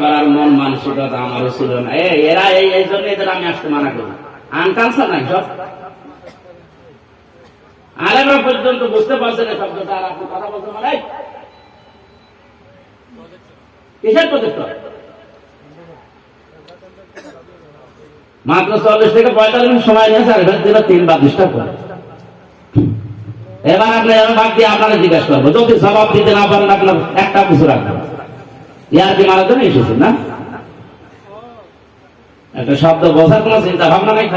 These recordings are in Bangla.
করার মন মানসিকতা আমারও ছিল না। এরা এই এই জন্য এদের আমি আসতে মানা করি। নাই, সব। পর্যন্ত বুঝতে পারছেন আর আপনি কথা বলতে কিসের মাত্র চল্লিশ থেকে পঁয়তাল্লিশ সময় নিয়েছে, আর এবার দিল তিন তিনবার ডিস্টার্ব করে। এবার আপনি এবার বাদ দিয়ে আপনারা জিজ্ঞাসা করব, যদি জবাব দিতে না পারেন, আপনার একটা কিছু রাখবেন। এসেছেন না? একটা শব্দ চিন্তা ভাবনা নাই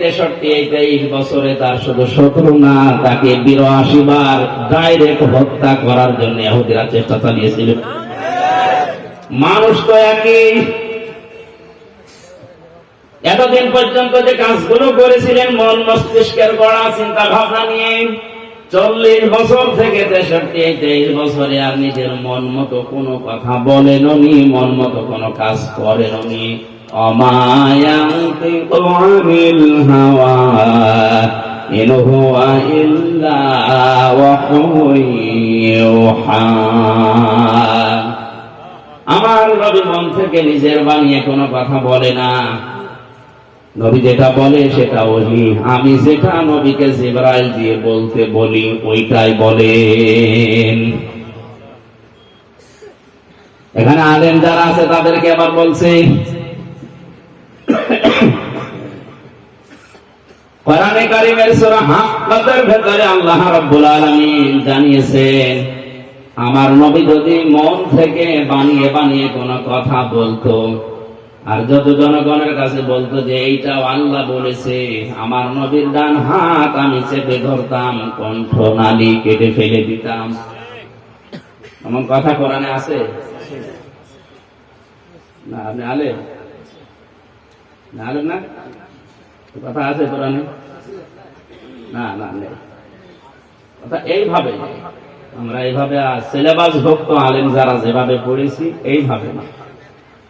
তেষট্টি বছরে তার শুধু শত্রু না, তাকে বিরাশি বার ডাইরেক্ট হত্যা করার জন্য চেষ্টা চালিয়েছিল। মানুষ তো একই। এতদিন পর্যন্ত যে কাজগুলো করেছিলেন, মন মস্তিষ্কের গড়া চিন্তা ভাবনা নিয়ে চল্লিশ বছর থেকে তেষট্টি, তেইশ বছরে আর নিজের মন মতো কোনো কথা বলেননি, মন মতো কোনো কাজ ইল্লা ওয়াহয়ুহা আমার নবী মন থেকে নিজের বানিয়ে কোনো কথা বলে না। নবী যেটা বলে সেটা ওহি। আমি যেটা নবীকে জিবরাইল দিয়ে বলতে বলি, ওইটাই বলেন। এখানে আলেম যারা আছে তাদেরকে আবার বলছে। কোরআনে কারিমের সূরা হাক্কাতের ভেতরে আল্লাহ রাব্বুল আলামিন জানিয়েছেন আমার নবী যদি মন থেকে বানিয়ে বানিয়ে কোনো কথা বলতো আর যত জনগণের কাছে বলতো যে এইটাও আল্লাহ বলেছে, আমার নবীর ডান হাত আমি চেপে ধরতাম, কণ্ঠ নালি কেটে ফেলে দিতাম। এমন কথা কোরআনে আছে? না, আপনি আলে না কথা আছে কোরআনে? না না কথা এইভাবে, আমরা এইভাবে সিলেবাস ভক্ত আলেম যারা যেভাবে পড়েছি, এইভাবে না।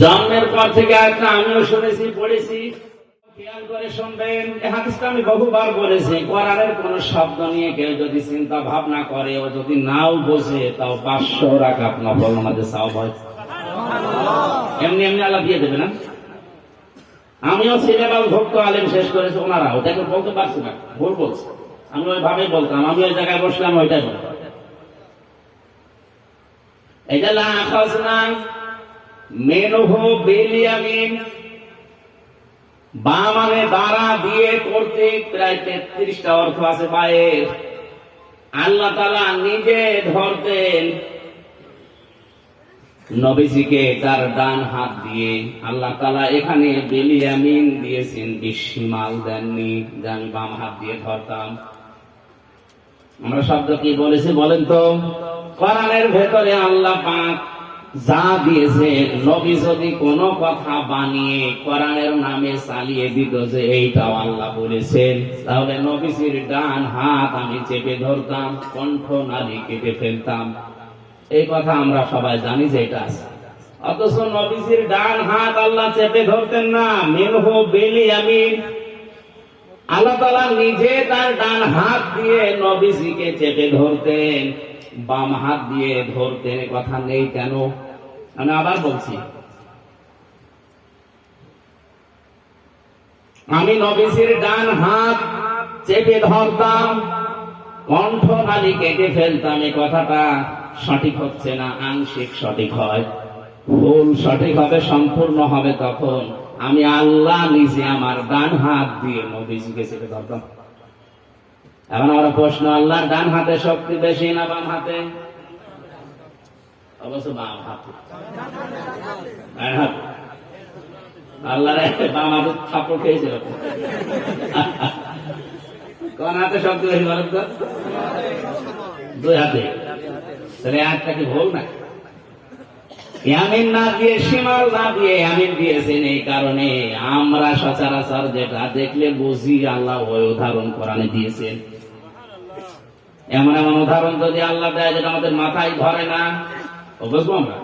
জন্মের পর থেকে একটা আমিও শুনেছি, পড়েছি। করে আমিও সিনেমাল ভক্ত আলেম শেষ করেছি ওনারা ওটাকে বলতে পারছি না, ভুল বলছে। আমি ওইভাবেই বলতাম, আমি ওই জায়গায় বসলাম, ওইটাই বলতাম। এটা না মেনহ বেলিয়ামিন। বা মানে দ্বারা দিয়ে করতে প্রায় তেত্রিশটা অর্থ আছে বায়ের আল্লাহ তালা নিজে ধরতেন নবীজিকে তার ডান হাত দিয়ে। আল্লাহ তালা এখানে বেলিয়ামিন দিয়েছেন বিশ্বমাল দেননি। যে আমি বাম হাত দিয়ে ধরতাম। আমরা শব্দ কি বলেছি বলেন তো? কোরআনের ভেতরে আল্লাহ পাক যা দিয়েছে নবী যদি কোনো কথা বানিয়ে কোরআনের নামে চালিয়ে দিত যে এইটাও আল্লাহ বলেছেন, তাহলে নবীজির ডান হাত আমি চেপে ধরতাম, কণ্ঠ নালী কেটে ফেলতাম। এই কথা আমরা সবাই জানি যে এটা আছে। অথচ নবীজির ডান হাত আল্লাহ চেপে ধরতেন না। মেনহ বেলি আমি আল্লাহ তালা নিজে তার ডান হাত দিয়ে নবীজিকে চেপে ধরতেন। বাম হাত দিয়ে ধরতেন কথা নেই কেন আমি আবার বলছি, আমি নবীজির ডান হাত চেপে ধরতাম, কণ্ঠ নালি কেটে ফেলতাম এই কথাটা সঠিক হচ্ছে না, আংশিক সঠিক হয়। ভুল সঠিক হবে, সম্পূর্ণ হবে তখন। আমি আল্লাহ নিজে আমার ডান হাত দিয়ে নবীজিকে চেপে ধরতাম। এখন আমার প্রশ্ন, আল্লাহর ডান হাতে শক্তি বেশি না বাম হাতে? অবশ্য বাম হাতে। ডান হাতে। আল্লাহর বাম হাতে থাপড় খেয়েছে এরকম। কোন হাতে শব্দ বেশি বলেন তো? দুই হাতে। তাহলে হাতটা কি ভুল না আমিন না দিয়ে সীমাল না দিয়ে আমিন দিয়েছেন এই কারণে। আমরা সচরাচর যেটা দেখলে বুঝি আল্লাহ ওই উদাহরণ কোরআনে দিয়েছেন। এমন এমন উদাহরণ যদি আল্লাহ দেয় যেটা আমাদের মাথায় ধরে না বুঝব আমরা